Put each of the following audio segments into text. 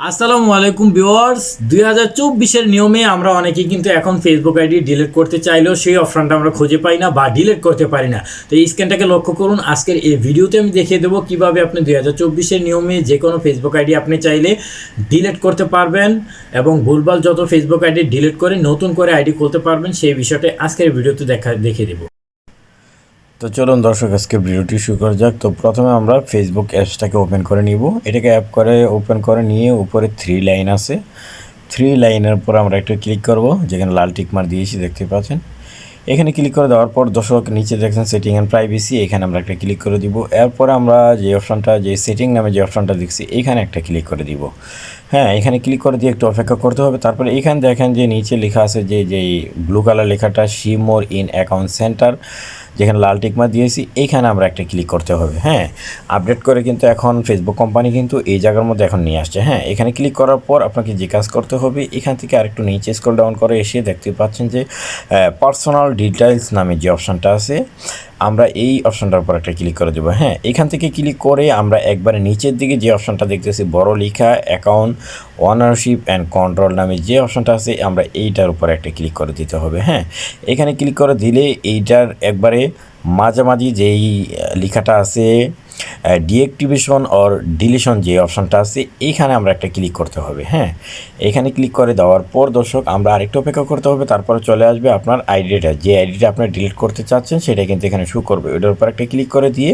আসসালামু আলাইকুম ভিউয়ার্স। দুই হাজার চব্বিশের নিয়মে আমরা অনেকেই কিন্তু এখন ফেসবুক আইডি ডিলিট করতে চাইলেও সেই অপশনটা আমরা খুঁজে পাই না বা ডিলিট করতে পারি না। তো এই স্ক্যানটাকে লক্ষ্য করুন। আজকের এই ভিডিওতে আমি দেখিয়ে দেবো কীভাবে আপনি দুই হাজার চব্বিশের নিয়মে যে কোনো ফেসবুক আইডি আপনি চাইলে ডিলিট করতে পারবেন এবং ভুলভাল যত ফেসবুক আইডি ডিলিট করে নতুন করে আইডি খুলতে পারবেন সেই বিষয়টা আজকের ভিডিওতে দেখা দেখিয়ে দেবো। তো চলুন দর্শক, আজকে ভিডিওটি শুরু করা যাক। তো প্রথমে আমরা ফেসবুক অ্যাপসটাকে ওপেন করে নিব। এটাকে অ্যাপ করে ওপেন করে নিয়ে উপরে থ্রি লাইন আছে। থ্রি লাইনের উপর আমরা একটু ক্লিক করব, যেখানে লাল টিক মার দিয়েছি, দেখতে পাচ্ছেন? এখানে ক্লিক করে দেওয়ার পর দর্শক, নিচে দেখছেন সেটিং অ্যান্ড প্রাইভেসি এখানে আমরা একটা ক্লিক করে দিব। এরপরে আমরা যে অপশনটা যে সেটিং নামে যে অপশনটা দেখছি, এখানে একটা ক্লিক করে দিব। হ্যাঁ এখানে ক্লিক করে দিয়ে একটু অপেক্ষা করতে হবে। তারপরে এখানে দেখেন যে নিচে লেখা আছে যে যে ব্লু কালার লেখাটা শিমোর ইন অ্যাকাউন্ট সেন্টার যেখানে লাল টিকমা দিয়েছি, এইখানে আমরা একটা ক্লিক করতে হবে হ্যাঁ? আপডেট করে কিন্তু এখন ফেসবুক কোম্পানি কিন্তু এই জায়গার মধ্যে এখন নিয়ে আসছে হ্যাঁ? এখানে ক্লিক করার পর আপনাকে যে কাজ করতে হবে, এখান থেকে আরেকটু নিচে স্ক্রল ডাউন করে এসে দেখতে পাচ্ছেন যে পার্সোনাল ডিটেলস নামে যে অপশানটা আছে আমরা এই অপশনটার উপর একটা ক্লিক করে দেবো। হ্যাঁ এখান থেকে ক্লিক করে আমরা একবারে নিচের দিকে যে অপশনটা দেখতেছি, বড় লেখা অ্যাকাউন্ট ওনারশিপ অ্যান্ড কন্ট্রোল নামে যে অপশনটা আছে, আমরা এইটার উপর একটা ক্লিক করে দিতে হবে। হ্যাঁ এখানে ক্লিক করে দিলে এইটার একবারে মাঝামাঝি যেই লেখাটা আছে ডিঅ্যাক্টিভেশন অর ডিলিশন যে অপশানটা আছে এইখানে আমরা একটা ক্লিক করতে হবে হ্যাঁ? এখানে ক্লিক করে দেওয়ার পর দর্শক, আমরা আরেকটু অপেক্ষা করতে হবে, তারপরে চলে আসবে আপনার আইডিটা যে আইডিটা আপনি ডিলিট করতে চাচ্ছেন, সেটা কিন্তু এখানে শু করবে। ওটার উপর একটা ক্লিক করে দিয়ে,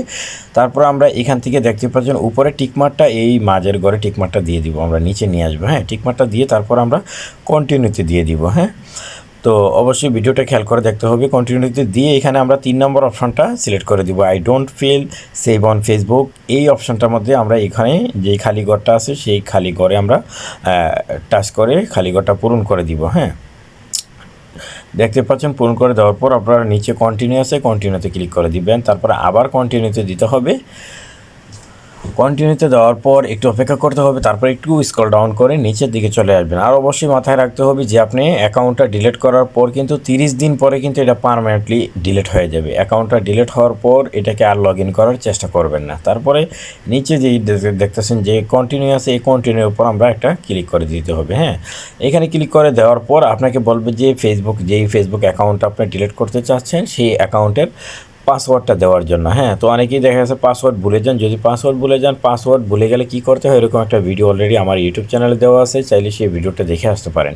তারপর আমরা এখান থেকে দেখতে পাচ্ছেন, উপরে টিকমারটা এই মাঝের ঘরে টিকমারটা দিয়ে দিব, আমরা নিচে নিয়ে আসব হ্যাঁ? টিকমারটা দিয়ে তারপর আমরা কন্টিনিউতে দিয়ে দিব হ্যাঁ? তো অবশ্যই ভিডিওটা খেয়াল করে দেখতে হবে। কন্টিনিউতে দিয়ে এখানে আমরা তিন নম্বর অপশনটা সিলেক্ট করে দিব। I don't feel save on Facebook এই অপশনটার মধ্যে আমরা এখানে যেই খালি ঘরটা আছে, সেই খালি ঘরে আমরা টাচ করে খালি ঘরটা পূরণ করে দিব হ্যাঁ? দেখতে পাচ্ছেন, পূরণ করে দেওয়ার পর আপনারা নিচে কন্টিনিউ আছে কন্টিনিউতে ক্লিক করে দিবেন। তারপরে আবার কন্টিনিউতে দিতে হবে। কন্টিনিউতে দেওয়ার পর একটু অপেক্ষা করতে হবে, তারপর একটু স্ক্রল ডাউন করে নিচের দিকে চলে আসবেন। আর অবশ্যই মাথায় রাখতে হবে যে, আপনি অ্যাকাউন্টটা ডিলিট করার পর কিন্তু তিরিশ দিন পরে কিন্তু এটা পারমানেন্টলি ডিলিট হয়ে যাবে। অ্যাকাউন্টটা ডিলিট হওয়ার পর এটাকে আর লগ ইন করার চেষ্টা করবেন না। তারপরে নিচে দে- দেখতেছেন যে কন্টিনিউ আছে, এই কন্টিনিউর উপর আমরা একটা ক্লিক করে দিতে হবে হ্যাঁ? এখানে ক্লিক করে দেওয়ার পর আপনাকে বলবে যে ফেসবুক যেই ফেসবুক অ্যাকাউন্ট আপনি ডিলিট করতে চাচ্ছেন, সেই অ্যাকাউন্টের পাসওয়ার্ডটা দেওয়ার জন্য হ্যাঁ? তো অনেকেই দেখা যাচ্ছে পাসওয়ার্ড ভুলে যান। যদি পাসওয়ার্ড ভুলে যান পাসওয়ার্ড ভুলে গেলে কি করতে হয়? এরকম একটা ভিডিও অলরেডি আমার ইউটিউব চ্যানেলে দেওয়া আছে, চাইলে সেই ভিডিওটা দেখে আসতে পারেন।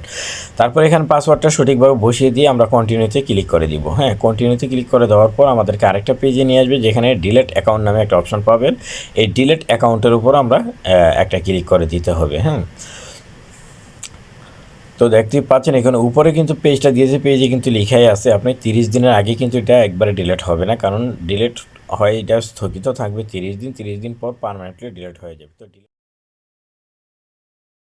তারপর এখানে পাসওয়ার্ডটা সঠিকভাবে বসিয়ে দিয়ে আমরা কন্টিনিউতে ক্লিক করে দিব হ্যাঁ? কন্টিনিউতে ক্লিক করে দেওয়ার পর আমাদেরকে আরেকটা পেজে নিয়ে আসবে, যেখানে ডিলেট অ্যাকাউন্ট নামে একটা অপশন পাবেন। এই ডিলেট অ্যাকাউন্টের উপর আমরা একটা ক্লিক করে দিতে হবে হ্যাঁ? তো দেখতে পাচ্ছেন, এখানে উপরে কিন্তু পেজটা দিয়েছে পেজে কিন্তু লেখাই আছে। আপনি তিরিশ দিনের আগে কিন্তু এটা একবারে ডিলেট হবে না, কারণ ডিলেট হয়, এটা স্থগিত থাকবে তিরিশ দিন তিরিশ দিন পর পারমানেন্টলি ডিলেট হয়ে যাবে। তো